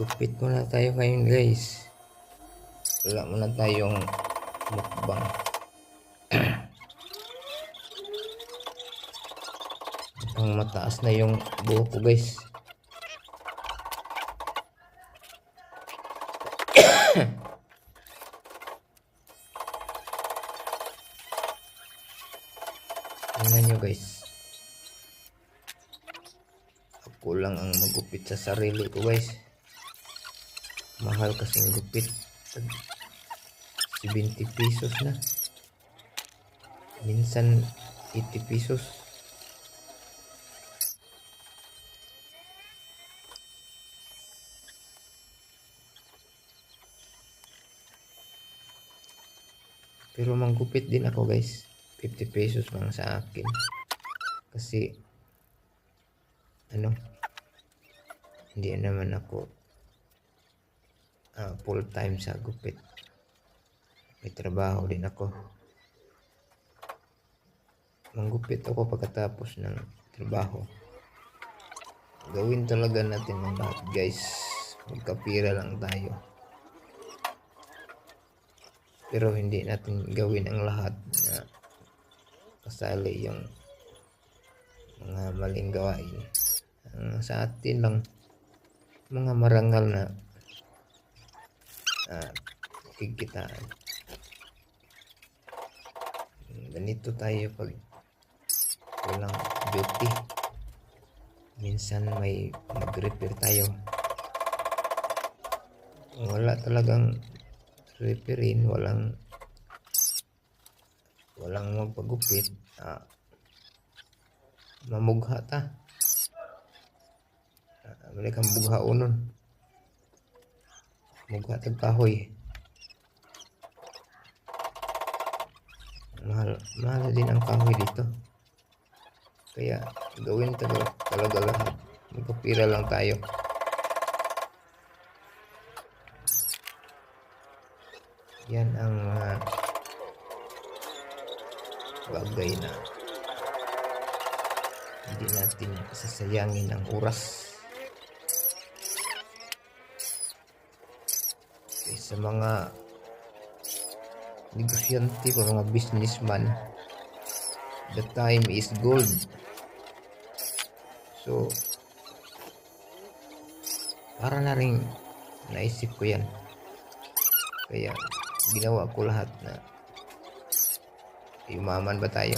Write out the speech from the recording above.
Gupit muna tayo ngayon guys. Wala muna tayong mukbang. Ang mataas na yung buhok ko guys. Tingnan nyo guys. Ako lang ang magupit sa sarili ko guys. Mahal kasing gupit. Tag 70 pesos na. Minsan 80 pesos. Pero manggupit din ako guys. 50 pesos lang sa akin. Kasi ano hindi naman ako ah, full time sa gupit. May trabaho din ako. Manggupit ako pagkatapos ng trabaho. Gawin talaga natin ang lahat guys. Magkapira lang tayo. Pero hindi natin gawin ang lahat na kasali yung mga maling gawain. Ang sa atin lang mga marangal na uh, kikitaan. Ganito tayo pag walang duty. Minsan may mag-repair tayo. Wala talagang repairin, walang walang magpagupit, ah, mamugha ta. Ah, Balik kang bugha unon. Mugha tag kahoy. Mahal, mahal din ang kahoy dito. Kaya gawin talaga, talaga lahat. Magkapira lang tayo. Yan ang mga bagay na hindi natin sasayangin ang oras. Sa mga negosyante pa mga businessman. The time is gold. So para na rin naisip ko yan. Kaya ginawa ko lahat na yumaman ba tayo